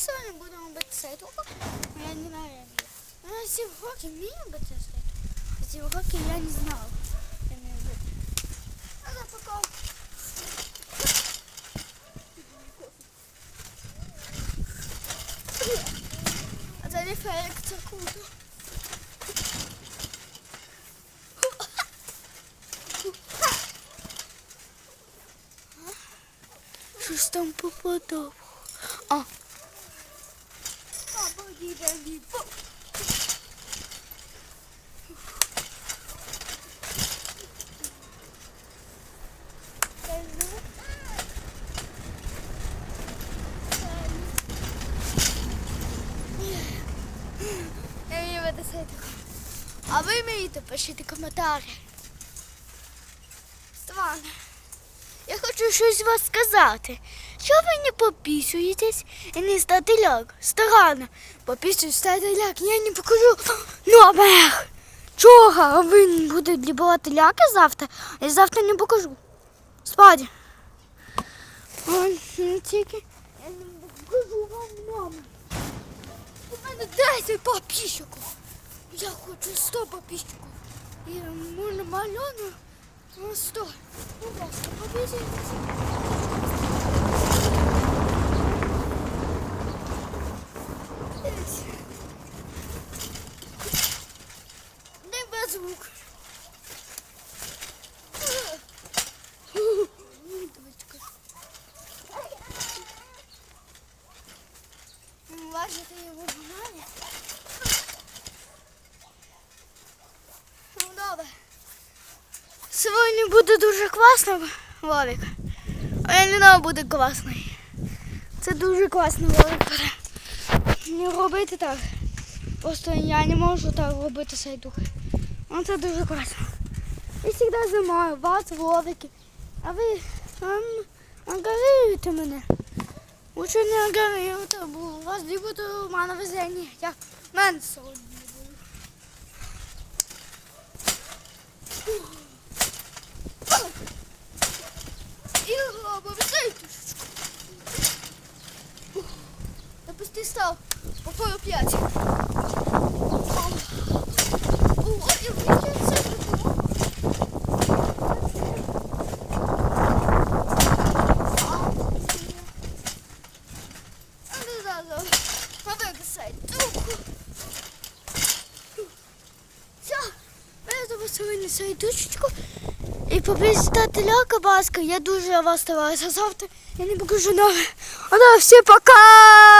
сьогодні будемо робити сейтуху. Я не знаю, як. Ну, ці уроки вмію робити ці уроки я не знала. Я не робити. А запаков. А це фейк, це круто. Щось там попадало. А. А ви вмієте пишіть коментарі. Стван. Я хочу щось вас сказати. Що ви не попісуєтесь і не стати ляк? Старано. Попісують стати ляк, я не покажу номер. Чого? А ви будете лібувати ляки завтра? Я завтра не покажу. Ой, ну тільки я не покажу вам номер. У мене 10 попіщиків. Я хочу 100 попіщиків. І можна мальону. Ну, сто. Будь ласка, побіжіть. Звук. Важите його банані. Ну, добре. Сьогодні буде дуже класно, Вовік. А я не знаю, буде класний. Це дуже класно, Вовік. Не робити так. Просто я не можу так робити сайдух. Ну це дуже класно. Я завжди знімаю вас, Вовики. А ви ам, агарюєте мене. Лучше не агарюєте, бо у вас буде у мене везення. Як мене сьогодні. І сейтушечку. Допусти став. Покою п'ять. Ой, я це Сьогодні свою душечку і побістати ляка баска. Я дуже вас стараюся завтра. Я не покажу нове. А на всі пока!